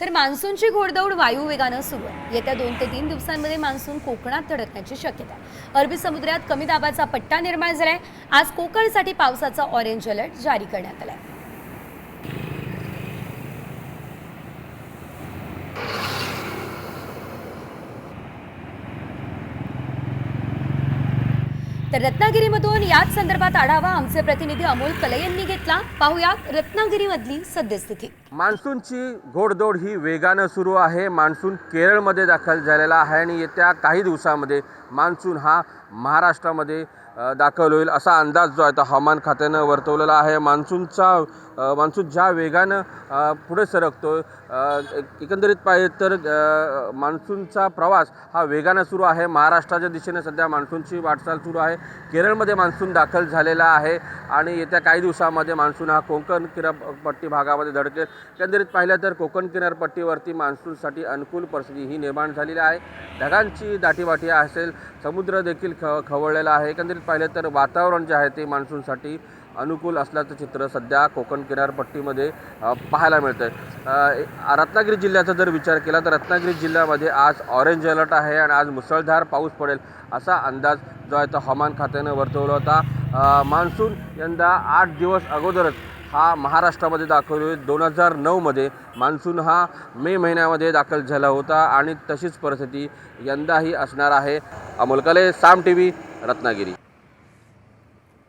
तर मान्सूनची घोडदौड वायू वेगानं सुरू आहे. येत्या दोन ते तीन दिवसांमध्ये मान्सून कोकणात धडकण्याची शक्यता आहे. अरबी समुद्रात कमी दाबाचा पट्टा निर्माण झालाय. आज कोकणसाठी पावसाचा ऑरेंज अलर्ट जारी करण्यात आला आहे तर रत्नागिरीमधून याच संदर्भात आढावा आमचे प्रतिनिधी अमोल कले यांनी घेतला. पाहूया रत्नागिरीमधली सद्यस्थिती. मान्सूनची घोडदौड ही वेगानं सुरू आहे. मान्सून केरळमध्ये दाखल झालेला आहे आणि येत्या काही दिवसामध्ये मान्सून हा महाराष्ट्रामध्ये दाखल होईल असा अंदाज जो आहे तो हवामान खात्यानं वर्तवलेला आहे. मान्सूनचा मान्सून ज्या वेगानं पुढे सरकतो एकंदरीत पाहिजे तर मान्सूनचा प्रवास हा वेगानं सुरू आहे. महाराष्ट्राच्या दिशेने सध्या मान्सूनची वाटचाल सुरू आहे. केरळमध्ये मान्सून दाखल झालेला आहे आणि येत्या काही दिवसामध्ये मान्सून हा कोकण किनारपट्टी भागामध्ये धडकेल. एकंदरीत पाहिलं तर कोकण किनारपट्टीवरती मान्सूनसाठी अनुकूल परिस्थिती ही निर्माण झालेली आहे. ढगांची दाटीवाटी असेल समुद्र देखील ख खवळलेला आहे. एकंदरीत पाहिलं तर वातावरण जे आहे ते मान्सूनसाठी अनुकूल असल्याचं चित्र सध्या कोकण किनारपट्टीमध्ये पाहायला मिळतं आहे रत्नागिरी जिल्ह्याचा जर विचार केला तर रत्नागिरी जिल्ह्यामध्ये आज ऑरेंज अलर्ट आहे आणि आज मुसळधार पाऊस पडेल असा अंदाज जो आहे तो हवामान खात्यानं वर्तवला होता. मान्सून यंदा आठ दिवस अगोदरच हा महाराष्ट्रामध्ये दाखल दोन हजार नऊमध्ये मान्सून हा मे महिन्यामध्ये दाखल झाला होता आणि तशीच परिस्थिती यंदाही असणार आहे. अमोल कले साम टी व्ही रत्नागिरी.